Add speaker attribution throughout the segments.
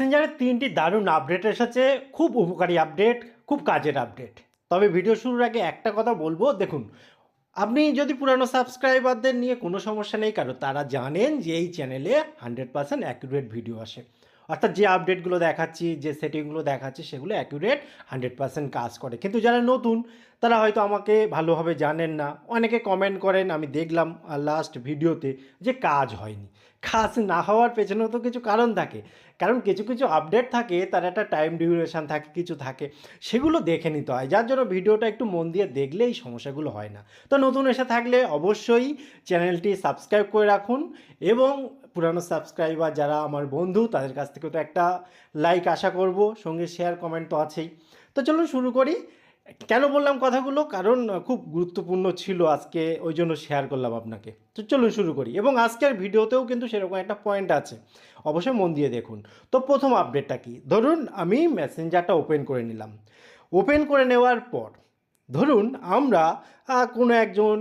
Speaker 1: মেসেঞ্জারের তিনটি দারুণ আপডেট এসেছে, খুব উপকারী আপডেট খুব কাজের আপডেট তবে ভিডিও শুরুর আগে একটা কথা বলব, দেখুন, আপনি যদি পুরানো সাবস্ক্রাইবারদের নিয়ে কোনো সমস্যা নেই, কারণ তারা জানেন যে এই চ্যানেলে হান্ড্রেড পার্সেন্ট অ্যাকুরেট ভিডিও আসে। অর্থাৎ যে আপডেটগুলো দেখাচ্ছি, যে সেটিংগুলো দেখাচ্ছি, সেগুলো অ্যাকুরেট হান্ড্রেড পার্সেন্ট কাজ করে। কিন্তু যারা নতুন, তারা হয়তো আমাকে ভালোভাবে জানেন না। অনেকে কমেন্ট করেন, আমি দেখলাম লাস্ট ভিডিওতে যে কাজ হয়নি। কাজ না হওয়ার পেছনেও তো কিছু কারণ থাকে। কারণ কিছু কিছু আপডেট থাকে, তার একটা টাইম ডিউরেশন থাকে, কিছু থাকে, সেগুলো দেখে নিতে হয়। যার জন্য ভিডিওটা একটু মন দিয়ে দেখলে এই সমস্যাগুলো হয় না। তো নতুন এসে থাকলে অবশ্যই চ্যানেলটি সাবস্ক্রাইব করে রাখুন এবং পুরানো সাবস্ক্রাইবার যারা আমার বন্ধু, তাদের কাছ থেকে তো একটা লাইক আশা করব, সঙ্গে শেয়ার কমেন্ট তো আছেই। তো চলুন শুরু করি। কেন বললাম কথাগুলো? কারণ খুব গুরুত্বপূর্ণ ছিল আজকে, ওই জন্য শেয়ার করলাম আপনাকে। তো চলুন শুরু করি। এবং আজকের ভিডিওতেও কিন্তু সেরকম একটা পয়েন্ট আছে। অবশ্যই মন দিয়ে দেখুন। তো প্রথম আপডেটটা কি? ধরুন আমি মেসেঞ্জারটা ওপেন করে নিলাম। ওপেন করে নেওয়ার পর, ধরুন আমরা কোনো একজন,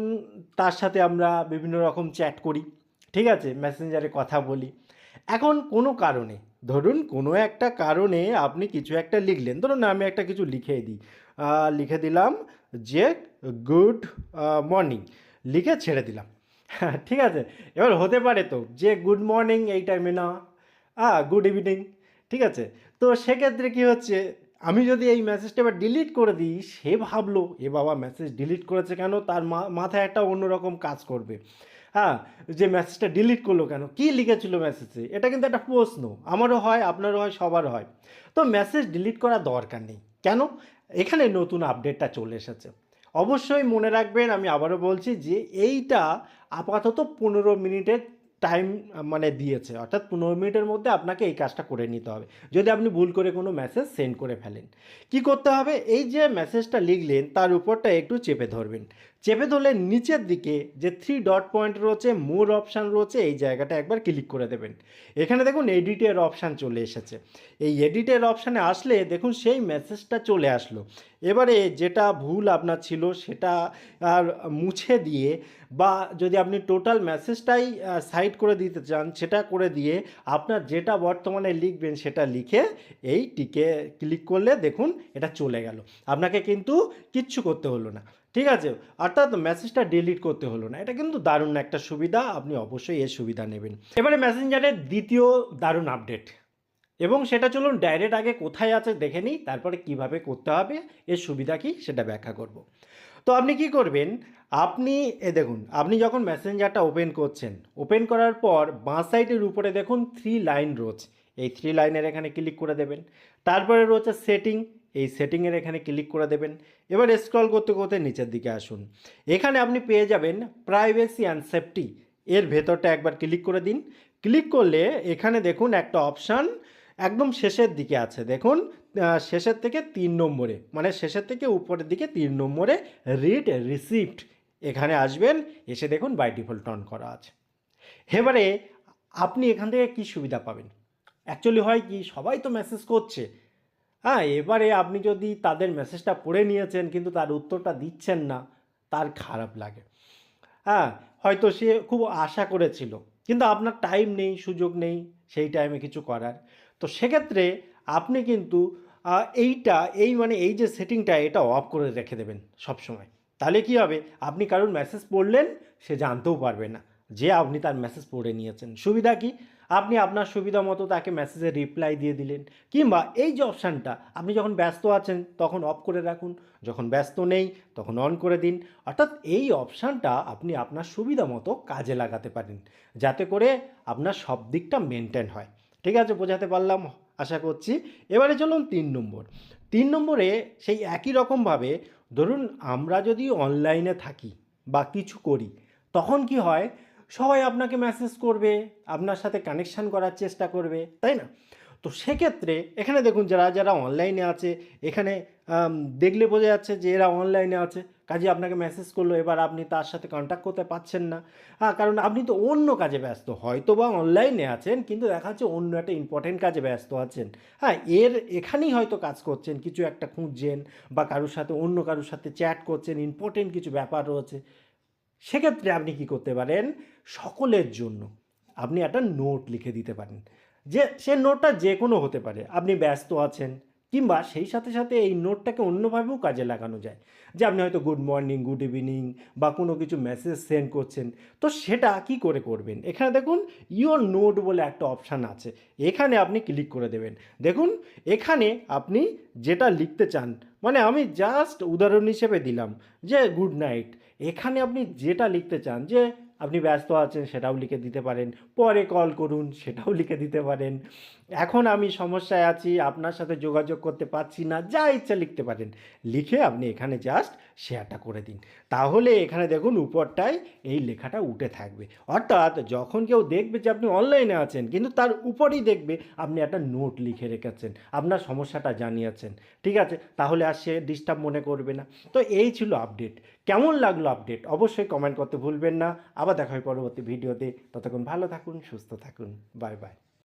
Speaker 1: তার সাথে আমরা বিভিন্ন রকম চ্যাট করি। ঠিক আছে মেসেঞ্জারে কথা বলি। এখন কোনো কারণে, ধরুন কোনো একটা কারণে আপনি কিছু একটা লিখলেন, ধরুন আমি একটা কিছু লিখে দিই। লিখে দিলাম যে, গুড মর্নিং লিখে ছেড়ে দিলাম। ঠিক আছে, এবার হতে পারে তো যে, গুড মর্নিং এই টাইমে না হ্যাঁ গুড ইভিনিং ঠিক আছে। তো সেক্ষেত্রে কি হচ্ছে, আমি যদি এই মেসেজটা এবার ডিলিট করে দিই, সে ভাবলো, এ বাবা মেসেজ ডিলিট করেছে কেন? তার মাথায় একটা অন্যরকম কাজ করবে। হ্যাঁ যে মেসেজটা ডিলিট করল কেন? কি লিখেছিল মেসেজে এটা কিন্তু একটা প্রশ্ন। আমারও হয়, আপনারও হয়, সবার হয়। তো মেসেজ ডিলিট করা দরকার নেই। কেন? এখানে নতুন আপডেটটা চলে এসেছে। অবশ্যই মনে রাখবেন, আমি আবারও বলছি যে এইটা আপাতত পনেরো মিনিটের টাইম মানে দিয়েছে। অর্থাৎ পনেরো মিনিটের মধ্যে আপনাকে এই কাজটা করে নিতে হবে। যদি আপনি ভুল করে কোনো মেসেজ সেন্ড করে ফেলেন। কি করতে হবে? এই যে মেসেজটা লিখলেন, তার উপরটা একটু চেপে ধরবেন। চেপে ধরলে নিচের দিকে যে থ্রি ডট পয়েন্ট রয়েছে মোর অপশান রয়েছে, এই জায়গাটা একবার ক্লিক করে দেবেন। এখানে দেখুন এডিটের অপশান চলে এসেছে। এই এডিটের অপশানে আসলে দেখুন সেই মেসেজটা চলে আসলো। এবারে যেটা ভুল আপনার ছিল সেটা আর মুছে দিয়ে বা যদি আপনি টোটাল মেসেজটাই সাইড করে দিতে চান, সেটা করে দিয়ে আপনার যেটা বর্তমানে লিখবেন সেটা লিখে এই টিকে ক্লিক করলে দেখুন এটা চলে গেল। আপনাকে কিন্তু কিচ্ছু করতে হলো না। ঠিক আছে? অর্থাৎ মেসেজটা ডিলিট করতে হলো না। এটা কিন্তু দারুণ একটা সুবিধা, আপনি অবশ্যই এর সুবিধা নেবেন। এবারে মেসেঞ্জারের দ্বিতীয় দারুণ আপডেট এবং সেটা চলুন ডাইরেক্ট আগে কোথায় আছে দেখে নিই, তারপরে কীভাবে করতে হবে, এর সুবিধা কি সেটা ব্যাখ্যা করব। তো আপনি কি করবেন, আপনি, এ দেখুন, আপনি যখন মেসেঞ্জারটা ওপেন করছেন ওপেন করার পর বাঁ সাইডের উপরে দেখুন থ্রি লাইন রোজ এই থ্রি লাইনের এখানে ক্লিক করে দেবেন। তারপরে রয়েছে সেটিং এই সেটিংয়ের এখানে ক্লিক করে দেবেন। এবার স্ক্রল করতে করতে নিচের দিকে আসুন। এখানে আপনি পেয়ে যাবেন প্রাইভেসি অ্যান্ড সেফটি এর ভেতরটা একবার ক্লিক করে দিন। ক্লিক করলে এখানে দেখুন একটা অপশান একদম শেষের দিকে আছে। দেখুন শেষের থেকে তিন নম্বরে মানে শেষের থেকে উপরের দিকে তিন নম্বরে রিড রিসিপ্ট এখানে আসবেন। এসে দেখুন বাই ডিফল্ট অন করা আছে। এবারে আপনি এখান থেকে কি সুবিধা পাবেন? অ্যাকচুয়ালি হয় কি, সবাই তো মেসেজ করছে। হ্যাঁ এবারে আপনি যদি তাদের মেসেজটা পড়ে নিয়েছেন কিন্তু তার উত্তরটা দিচ্ছেন না, তার খারাপ লাগে। হ্যাঁ হয়তো সে খুব আশা করেছিল, কিন্তু আপনার টাইম নেই, সুযোগ নেই, সেই টাইমে কিছু করার। তো সেক্ষেত্রে আপনি কিন্তু এইটা, এই মানে এই যে সেটিংটা এটা অফ করে রেখে দেবেন সবসময়। তাহলে কি হবে? আপনি কারোর মেসেজ পড়লেন, সে জানতেও পারবে না। যে আপনি তার মেসেজ পড়ে নিয়েছেন। সুবিধা কি? আপনি আপনার সুবিধা মতো তাকে মেসেজে রিপ্লাই দিয়ে দিলেন। কিংবা এই যে অপশানটা, আপনি যখন ব্যস্ত আছেন, তখন অফ করে রাখুন। যখন ব্যস্ত নেই, তখন অন করে দিন। অর্থাৎ এই অপশানটা আপনি আপনার সুবিধা মতো কাজে লাগাতে পারেন। যাতে করে আপনার সব দিকটা মেনটেন হয়। ঠিক আছে, বোঝাতে পারলাম? আশা করছি। এবারে চলুন তিন নম্বর। তিন নম্বরে সেই একই রকমভাবে ধরুন আমরা যদি অনলাইনে থাকি বা কিছু করি, তখন কি হয়? সবাই আপনাকে মেসেজ করবে, আপনার সাথে কানেকশান করার চেষ্টা করবে, তাই না? তো সেক্ষেত্রে এখানে দেখুন যারা যারা অনলাইনে আছে, এখানে দেখলে বোঝা যাচ্ছে যে এরা অনলাইনে আছে। কাজে আপনাকে মেসেজ করল, এবার আপনি তার সাথে কন্ট্যাক্ট করতে পারছেন না। হ্যাঁ কারণ আপনি তো অন্য কাজে ব্যস্ত হয়তো বা অনলাইনে আছেন, কিন্তু দেখা যাচ্ছে অন্য একটা ইম্পর্টেন্ট কাজে ব্যস্ত আছেন। হ্যাঁ এর এখানেই হয়তো কাজ করছেন, কিছু একটা খুঁজছেন, বা কারোর সাথে, অন্য কারোর সাথে চ্যাট করছেন ইম্পর্টেন্ট কিছু ব্যাপার রয়েছে। সেক্ষেত্রে আপনি কি করতে পারেন? সকলের জন্য আপনি একটা নোট লিখে দিতে পারেন। যে সে নোটটা যে কোনো হতে পারে। আপনি ব্যস্ত আছেন কিংবা সেই সাথে সাথে এই নোটটাকে অন্যভাবেও কাজে লাগানো যায়। যে আপনি হয়তো গুড মর্নিং গুড ইভিনিং বা কোনো কিছু মেসেজ সেন্ড করছেন, তো সেটা কি করে করবেন? এখানে দেখুন ইওর নোট বলে একটা অপশান আছে। এখানে আপনি ক্লিক করে দেবেন। দেখুন, এখানে আপনি যেটা লিখতে চান মানে আমি জাস্ট উদাহরণ হিসেবে দিলাম যে গুড নাইট এখানে আপনি যেটা লিখতে চান যে আপনি ব্যস্ত আছেন, সেটাও লিখে দিতে পারেন। পরে কল করুন, সেটাও লিখে দিতে পারেন। এখন আমি সমস্যায় আছি, আপনার সাথে যোগাযোগ করতে পারছি না, যা ইচ্ছা লিখতে পারেন। লিখে আপনি এখানে জাস্ট শেয়ারটা করে দিন। তাহলে এখানে দেখুন উপরটায় এই লেখাটা উঠে থাকবে। অর্থাৎ যখন কেউ দেখবে যে আপনি অনলাইনে আছেন, কিন্তু তার উপরেই দেখবে আপনি একটা নোট লিখে রেখেছেন, আপনার সমস্যাটা জানিয়েছেন, ঠিক আছে? তাহলে আর সে ডিস্টার্ব মনে করবে না। তো এই ছিল আপডেট কেমন লাগল আপডেট অবশ্যই কমেন্ট করতে ভুলবেন না। আবার দেখা হয় পরবর্তী ভিডিওতে ততক্ষণ ভালো থাকুন, সুস্থ থাকুন। Bye bye